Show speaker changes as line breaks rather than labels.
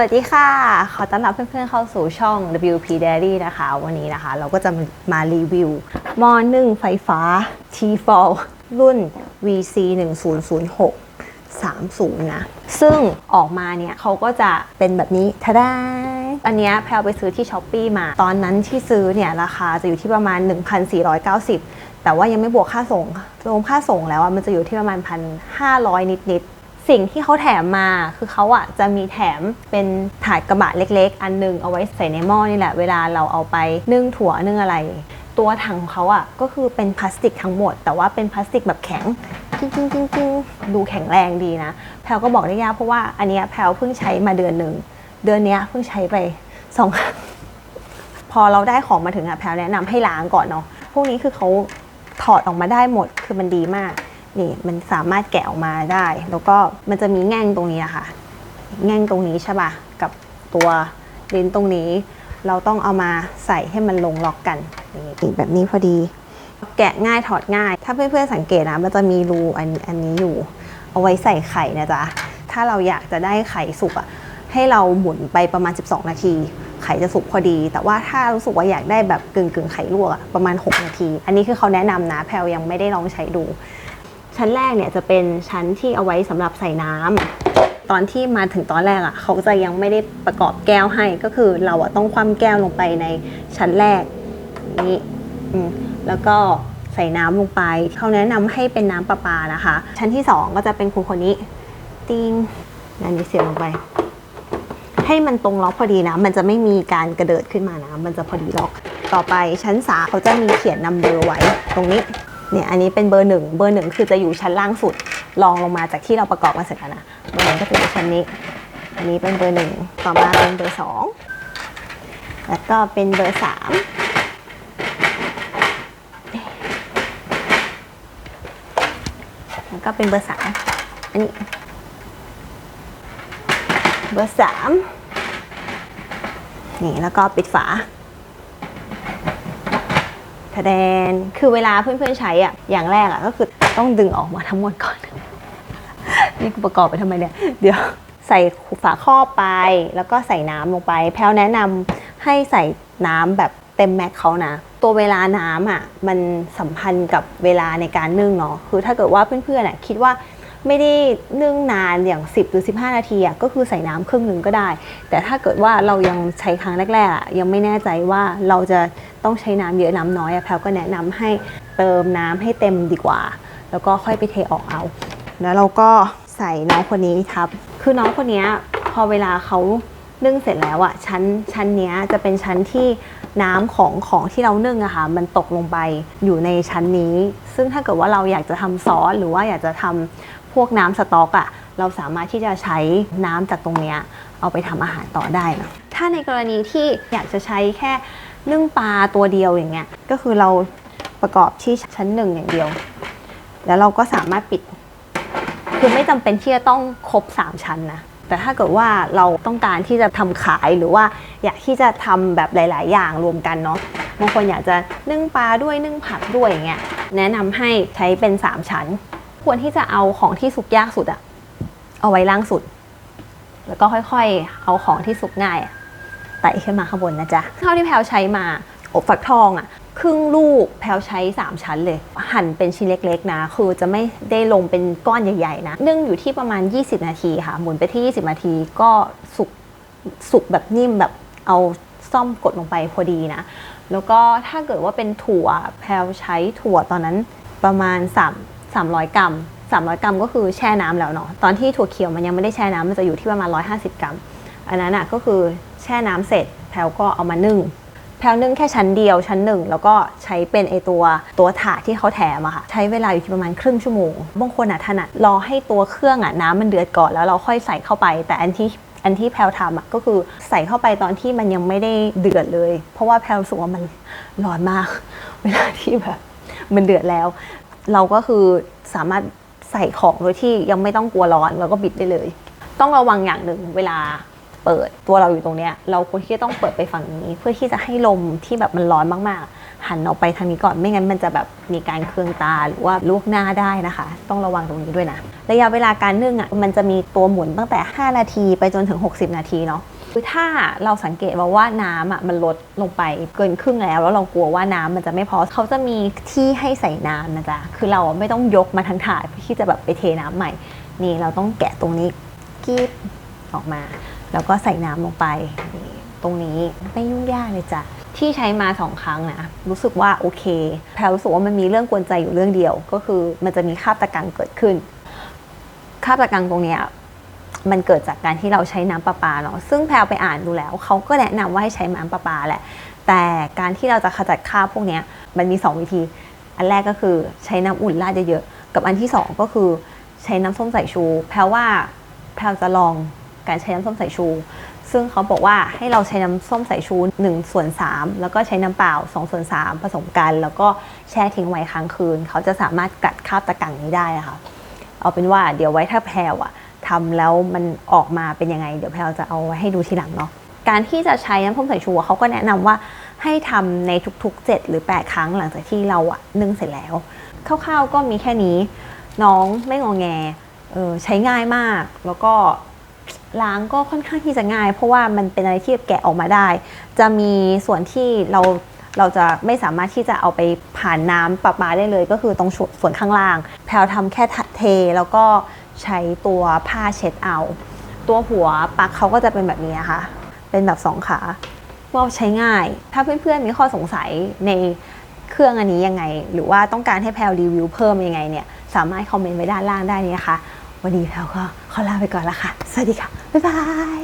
วัสดีค่ะ ขอต้อนรับเพื่อนๆเข้าสู่ช่อง WP Diary นะคะ วันนี้นะคะ เราก็จะมารีวิวมอ1ไฟฟ้า T4 รุ่น VC 1006 30 นะ ซึ่งออกมาเนี่ยเขาก็จะเป็นแบบนี้ทะดาอันนี้แพลวไปซื้อที่ช้อปปีมา ตอนนั้นที่ซื้อเนี่ยราคาจะอยู่ที่ประมาณ 1,490 แต่ว่ายังไม่บวกค่าส่งรวมค่าส่งแล้วมันจะอยู่ที่ประมาณ 1,500 นิดๆ สิ่งที่เขาแถมมาคือเขาอะจะมีแถมเป็นถาดกระบะเล็ก ๆ อันหนึงเอาไว้ใส่ในหม้อนี่แหละ เวลาเราเอาไปนึ่งถั่วนึ่งอะไร ตัวถังของเขาอะก็คือเป็นพลาสติกทั้งหมด แต่ว่าเป็นพลาสติกแบบแข็งจริงๆจริงๆดูแข็งแรงดีนะ แพลก็บอกได้ยากเพราะว่าอันเนี้ยแพลเพิ่งใช้มาเดือนหนึ่งเดือนนี้เพิ่งใช้ไปสองครั้งพอเราได้ของมาถึงอะแพลแนะนำให้ล้างก่อนเนาะพวกนี้คือเขาถอดออกมาได้หมดคือมันดีมาก นี่มันสามารถแกะออกมาได้ แล้วก็มันจะมีแง่งตรงนี้อะค่ะแง่งตรงนี้ใช่ป่ะกับตัวลิ้นตรงนี้ เราต้องเอามาใส่ให้มันลงล็อกกันนี่แบบนี้พอดี แกะง่ายถอดง่าย ถ้าเพื่อนๆสังเกตนะมันจะมีรูอันอันนี้อยู่ เอาไว้ใส่ไข่นะจ๊ะถ้าเราอยากจะได้ไข่สุกอะให้เราหมุนไปประมาณ 12 นาที ไข่จะสุกพอดี แต่ว่าถ้ารู้สึกว่าอยากได้แบบกึ่งกึ่งๆไข่ลวกอะประมาณ 6 นาที อันนี้คือเขาแนะนำนะแพลยังไม่ได้ลองใช้ดู ชั้นแรกเนี่ยจะเป็นชั้นที่เอาไว้สำหรับใส่น้ำตอนที่มาถึงตอนแรกอะ่ะเขาจะยังไม่ได้ประกอบแก้วให้ก็คือเราอะต้องคว่ำแก้วลงไปในชั้นแรกนี้แล้วก็ใส่น้ำลงไปเขาแนะนำให้เป็นน้ำประปานะคะ ชั้นที่สองก็จะเป็นคูคนนี้ติงอันนี้เสียบลงไป ให้มันตรงล็อกพอดีนะ มันจะไม่มีการกระเดิดขึ้นมานะ มันจะพอดีล็อก ต่อไปชั้นสามเขาจะมีเขียนนำเบอร์ไว้ตรงนี้ เนี่ยอันนี้เป็นเบอร์หนึ่งเบอร์หนึ่งคือจะอยู่ชั้นล่างสุดลองลงมาจากที่เราประกอบมาเสร็จแล้วนะเบอร์หนึ่งก็จะอยู่ชั้นนี้ อันนี้เป็นเบอร์หนึ่งต่อมาเป็นเบอร์สองแล้วก็เป็นเบอร์สามแล้วก็เป็นเบอร์สามอันนี้เบอร์สามนี่แล้วก็ปิดฝา ทะแดน คือเวลาเพื่อนๆใช้อะ อย่างแรกอะก็คือต้องดึงออกมาทั้งหมดก่อน นี่ประกอบไปทำไมเนี่ย เดี๋ยวใส่ฝาครอบไป แล้วก็ใส่น้ำลงไป แพลวแนะนำให้ใส่น้ำแบบเต็มแม็กเขานะ ตัวเวลาน้ำอะมันสัมพันธ์กับเวลาในการนึ่งเนาะ คือถ้าเกิดว่าเพื่อนๆอะคิดว่า ไม่ได้นึ่งนานอย่าง 10 หรือ 15 นาทีอะก็คือใส่น้ำครึ่งหนึ่งก็ได้ แต่ถ้าเกิดว่าเรายังใช้ครั้งแรกๆยังไม่แน่ใจว่าเราจะต้องใช้น้ำเยอะน้ำน้อยอะแพลวก็แนะนำให้เติมน้ำให้เต็มดีกว่า แล้วก็ค่อยไปเทออกเอา แล้วเราก็ใส่น้องคนนี้ทับ คือน้องคนนี้พอเวลาเขานึ่งเสร็จแล้วอะชั้นชั้นเนี้ยจะเป็นชั้นที่ น้ำของของที่เรานึ่งอะค่ะมันตกลงไปอยู่ในชั้นนี้ ซึ่งถ้าเกิดว่าเราอยากจะทำซอสหรือว่าอยากจะทำพวกน้ำสต๊อกอะเราสามารถที่จะใช้น้ำจากตรงเนี้ยเอาไปทำอาหารต่อได้นะถ้าในกรณีที่อยากจะใช้แค่นึ่งปลาตัวเดียวอย่างเงี้ยก็คือเราประกอบที่ชั้นหนึ่งอย่างเดียว แล้วเราก็สามารถปิด คือไม่จำเป็นที่จะต้องครบ 3 ชั้นนะ แต่ถ้าเกิดว่าเราต้องการที่จะทำขายหรือว่าอยากที่จะทำแบบหลาย ๆ อย่างรวมกันเนาะบางคนอยากจะนึ่งปลาด้วยนึ่งผักด้วยอย่างเงี้ยแนะนำให้ใช้เป็น 3 ชั้น ควรที่จะเอาของที่สุกยากสุดอะเอาไว้ล่างสุด แล้วก็ค่อย ๆ เอาของที่สุกง่ายอะไต่ขึ้นมาข้างบนนะจ๊ะเท่าที่แพลวใช้มาอบฟักทองอะ ครึ่งลูกแพลวใช้ 3 ชั้นเลย หั่นเป็นชิ้นเล็กๆ นะ คือจะไม่ได้ลงเป็นก้อนใหญ่ๆนะนึ่งอยู่ที่ประมาณ 20 นาทีค่ะ หมุนไปที่ 20 นาทีก็สุกสุกแบบนิ่มแบบเอาซ่อมกดลงไปพอดีนะ แล้วก็ถ้าเกิดว่าเป็นถั่วแพลวใช้ถั่วตอนนั้นประมาณ 3 300 กรัม 300 กรัมก็คือแช่น้ำแล้วเนาะ ตอนที่ถั่วเขียวมันยังไม่ได้แช่น้ำมันจะอยู่ที่ประมาณ 150 กรัม อันนั้นอะก็คือแช่น้ำเสร็จแพลวก็เอามานึ่ง แพลวนึ่งแค่ชั้นเดียวชั้นหนึ่งแล้วก็ใช้เป็นไอตัวตัวถาดที่เขาแถมอะค่ะ ใช้เวลาอยู่ที่ประมาณครึ่งชั่วโมงบางคนอะถนัดรอให้ตัวเครื่องอะน้ำมันเดือดก่อนแล้วเราค่อยใส่เข้าไป แต่อันที่อันที่แพลวทำอะก็คือใส่เข้าไปตอนที่มันยังไม่ได้เดือดเลย เพราะว่าแพลวรู้สึกว่ามันร้อนมาก เวลาที่แบบมันเดือดแล้ว เราก็คือสามารถใส่ของโดยที่ยังไม่ต้องกลัวร้อนแล้วก็บิดได้เลย ต้องระวังอย่างหนึ่งเวลา เปิดตัวเราอยู่ตรงเนี้ยเราควรที่จะต้องเปิดไปฝั่งนี้ เพื่อที่จะให้ลมที่แบบมันร้อนมากๆ หันออกไปทางนี้ก่อนไม่งั้นมันจะแบบมีการเคืองตาหรือว่าลวกหน้าได้นะคะ ต้องระวังตรงนี้ด้วยนะระยะเวลาการนึ่งอะมันจะมีตัวหมุนตั้งแต่ 5 นาทีไปจนถึง 60 นาทีเนาะคือถ้าเราสังเกตว่าว่าน้ำอะมันลดลงไปเกินครึ่งแล้ว แล้วเรากลัวว่าน้ำมันจะไม่พอเขาจะมีที่ให้ใส่น้ำนะจ๊ะคือเราไม่ต้องยกมาทั้งถาดเพื่อที่จะแบบไปเทน้ำใหม่ นี่เราต้องแกะตรงนี้กีบออกมา แล้วก็ใส่น้ำลงไปตรงนี้ไม่ยุ่งยากเลยจ้ะที่ใช้มาสองครั้งนะรู้สึกว่าโอเคแพรรู้สึกว่ามันมีเรื่องกวนใจอยู่เรื่องเดียว ก็คือมันจะมีคาบตะกังเกิดขึ้นคาบตะกังตรงนี้มันเกิดจากการที่เราใช้น้ำประปาเนาะซึ่งแพลไปอ่านดูแล้วเขาก็แนะนำว่าให้ใช้น้ำประปาแหละ แต่การที่เราจะขจัดคาบพวกนี้มันมี 2 วิธี อันแรกก็คือใช้น้ำอุ่นราดเยอะๆกับอันที่ 2 ก็คือใช้น้ำส้มสายชู แพลว่าแพลจะลอง การใช้น้ำส้มสายชู ซึ่งเขาบอกว่าให้เราใช้น้ำส้มสายชู1ส่วน3แล้วก็ใช้น้ำเปล่า2ส่วน3ผสมกัน แล้วก็แช่ทิ้งไว้ค้างคืน เขาจะสามารถกัดคราบตะกั่งนี้ได้อะค่ะเอาเป็นว่าเดี๋ยวไว้ถ้าแพลวอะทำแล้วมันออกมาเป็นยังไง เดี๋ยวแพลวจะเอาไว้ให้ดูทีหลังเนาะการที่จะใช้น้ำส้มสายชูเขาก็แนะนำว่าให้ทำในทุกๆ 7 หรือ 8 ครั้งหลังจากที่เราอะนึ่งเสร็จแล้วคร่าวๆก็มีแค่นี้ น้องไม่งอแงออใช้ง่ายมาก แล้วก็ ล้างก็ค่อนข้างที่จะง่าย เพราะว่ามันเป็นอะไรที่แกะออกมาได้ จะมีส่วนที่เราเราจะไม่สามารถที่จะเอาไปผ่านน้ำประปาได้เลย ก็คือตรงส่วนข้างล่าง แพลวทำแค่เทแล้วก็ใช้ตัวผ้าเช็ดเอา ตัวหัวปักเขาก็จะเป็นแบบนี้นะคะ เป็นแบบสองขาว่าใช้ง่าย ถ้าเพื่อนๆมีข้อสงสัยในเครื่องอันนี้ยังไง หรือว่าต้องการให้แพลรีวิวเพิ่มยังไงเนี่ย สามารถคอมเมนต์ไว้ด้านล่างได้นะคะ วันนี้แพลวก็ขอลาไปก่อนละค่ะ สวัสดีค่ะ บ๊ายบาย